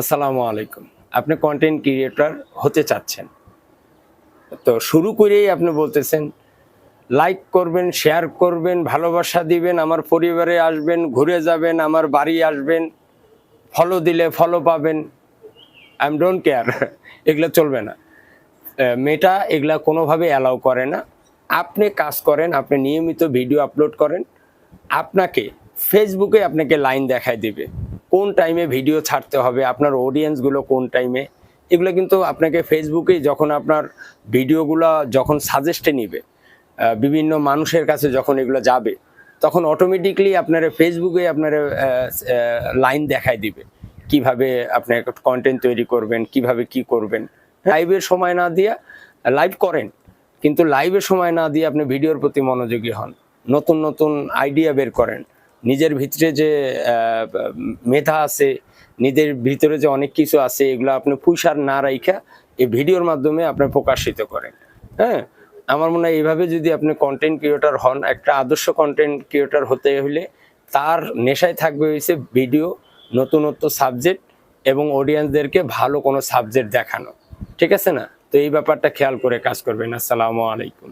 আসসালামু আলাইকুম। আপনি কন্টেন্ট ক্রিয়েটর হতে চাচ্ছেন। তো শুরু করেই আপনি বলতেছেন লাইক করবেন শেয়ার করবেন, ভালোবাসা দিবেন, আমার পরিবারে আসবেন, ঘুরে যাবেন, আমার বাড়ি আসবেন ফলো দিলে ফলো পাবেন। আই এম ডোন্ট কেয়ার এগুলো চলবে না। মেটা এগুলা কোনোভাবে অ্যালাউ করে না। আপনি কাজ করেন, আপনি নিয়মিত ভিডিও আপলোড করেন, আপনাকে ফেসবুকে আপনাকে লাইন দেখায় দিবে। কোন টাইমে ভিডিও ছাড়তে হবে, আপনার অডিয়েন্সগুলো কোন টাইমে এগুলো কিন্তু আপনাকে ফেসবুকে যখন আপনার ভিডিওগুলো যখন সাজেস্টে নিবে বিভিন্ন মানুষের কাছে যখন এগুলো যাবে, তখন অটোমেটিকলি আপনার ফেসবুকে আপনার লাইন দেখায় দিবে। কীভাবে আপনি কন্টেন্ট তৈরি করবেন, কীভাবে কি করবেন? লাইভের সময় না দিয়া লাইভ করেন। কিন্তু লাইভের সময় না দিয়ে আপনি ভিডিওর প্রতি মনোযোগী হন। নতুন নতুন আইডিয়া বের করেন। নিজের ভিতরে যে মেধা আছে, নিজের ভিতরে যে অনেক কিছু আছে, এগুলো আপনি পুষার না রাইখা এই ভিডিওর মাধ্যমে আপনি প্রকাশিত করেন। হ্যাঁ? আমার মনে হয় এইভাবে যদি আপনি কন্টেন্ট ক্রিয়েটার হন, একটা আদর্শ কন্টেন্ট ক্রিয়েটার হতে হলে তার নেশায় থাকবে হয়েছে ভিডিও, নতুনত্ব সাবজেক্ট এবং অডিয়েন্সদেরকে ভালো কোনো সাবজেক্ট দেখানো। ঠিক আছে না? তো এই ব্যাপারটা খেয়াল করে কাজ করবেন। আসসালামু আলাইকুম।